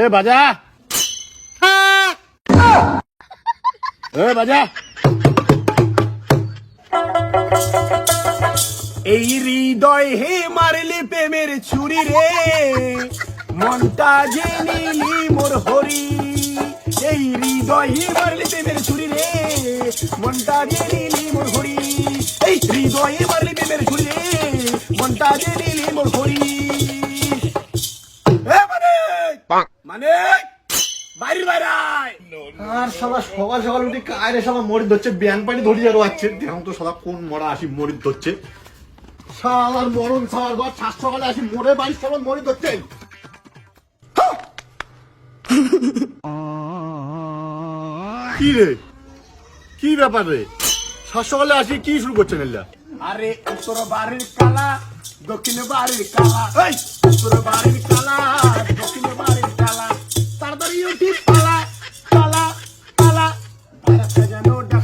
এ বাজা এ বাজা এই হৃদয় হে মারলে প্রেমের ছুরি রে। মনটা যে নিলি মোর হরি। এই হৃদয় হে মারলে প্রেমের ছুরি রে। মনটা যে নিলি মোর হরি। এই হৃদয় হে মারলে প্রেমের ছুরি রে। মনটা যে নিলি মোর হরি। মানে বাইরে বাইরায় আর শালা সকাল সকাল উঠে কায়রে শালা মরিদ ধরছে ব্যান পানি ধরি আর আছে দেখ তো শালা কোন মরা আসি মরিদ ধরছে। শালার মরণ শালার ঘর সাত সকালে আসি মরে বাড়ির শালা মরিদ ধরছে। কি রে? কি ব্যাপার রে? সাত সকালে আসি কি শুরু করছেন এল্লা আরে উত্তর বাড়ির কালা দক্ষিণ বাড়ির কালা। এই! উত্তর বাড়ির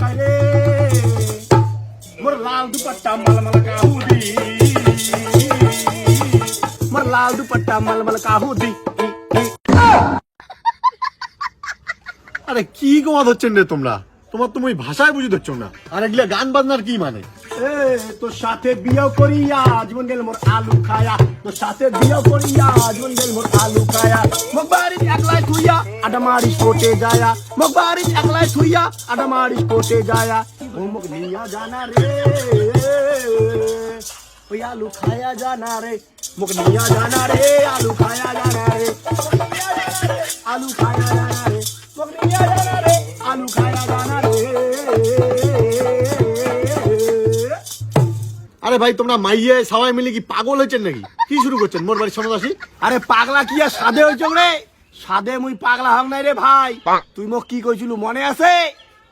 যেন রে মোর লাল দুপাট্টা মালমাল কাহুদি। মোর লাল দুপাট্টা মালমাল কাহুদি। আরে কি গোমা ধরছেন রে তোমরা? তোমার তুমি ভাষায় বুঝে ধরছো না। আর এগুলা গান বাজনার কি মানে? এ তোর সাথে বিয়ে করিয়া জীবন গেল মোর আলু খায়া। তোর সাথে বিয়ে করিয়া জীবন গেল মোর আলু খায়া। মোক বাড়ির একলাই থুইয়া আডা মারিস কোটে যায়া মোক বাড়ির একলাই থুইয়া আডা মারিস কোটে যায়া। ও মোক নিয়া জানা রে ওই আলু খায়া জানা রে মোক নিয়া জানা রে, আলু খায়া জানা রে। আলু খায়া জানা রে মোক নিয়া জানা রে, আলু খায়া জানা রে। আরে ভাই, তোমরা মাইয়ে সবাই মিলে কি পাগল হয়েছেন নাকি? কি শুরু করছেন? মোর বাড়ির সামনে আরে পাগলা কি আর সাদে হইছ রে? সাদে মুই পাগলা হং নাই রে ভাই। তুই মোক কি কইছিলু মনে আছে?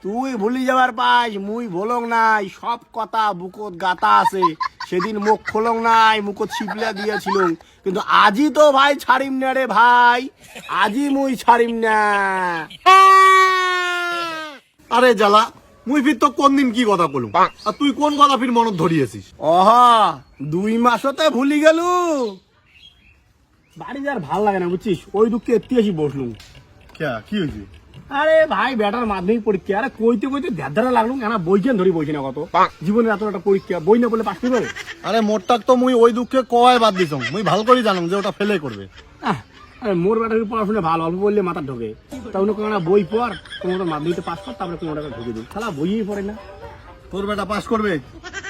তুই ভুলি যাবার পাইস মুই ভুলং নাই সব কথা বুকত গাতা আছে। সেদিন মুখ খোলং নাই মুখত ছিপলা দিয়েছিল। কিন্তু আজি তো ভাই ছাড়িম না রে ভাই আজি মুই ছাড়িম না। আরে জ্বালা মুই ফির তো কোন দিন কি কথা বলুম আর তুই কোন কথা ফির মনত ধরিয়েছিস? অহ দুই মাসতে ভুলি গেলু। বাড়ি যার ভালো লাগে না বুঝছিস? ওই দুঃখে এত্তি আসি বসলুম। ক্যা? কি হয়েছে? আরে ভাই বেটার মাধ্যমিক পরীক্ষা। আরে কইতে কইতে ধ্যাধারা লাগল কেন বইকেন ধরি বইছি না কত জীবনের এত একটা পরীক্ষা বই না বলে পাস করবে আরে মোরটাক তো মুই ওই দুঃখে কয় বাদ দিছং? মুই ভালো করে জানো যে ওটা ফেলে করবে। আহ, আরে মোর বেটার পড়াশোনা ভালো অল্প বললে মাথা ঢোকে। তা অন্য কোনো বই পড় কোনো মাধ্যমিকতে পাস কর তারপরে কোনো একটা ঢুকে দিই খেলা বইই পড়ে না। তোর বেটা পাস করবে?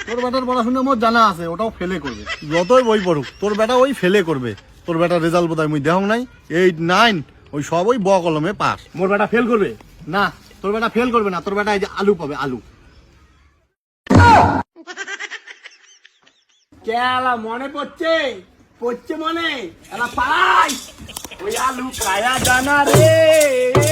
তোর বেটার পড়াশোনা মোর জানা আছে ওটাও ফেলে করবে। যতই বই পড়ুক তোর বেটা ওই ফেলে করবে। তোর বেটা রেজাল্ট বোধহয় মুই দেহং নাই। এইট নাইন ওই সব ওই ব কলমে পাস। মোর বেটা ফেল করবে? না, তোর বেটা ফেল করবে না, তোর বেটা এই যে আলু পাবে, আলু। কেলা, মনে পড়ছে? পড়ছে মনে? এলা পাই ওই আলু খায়া জানা রে।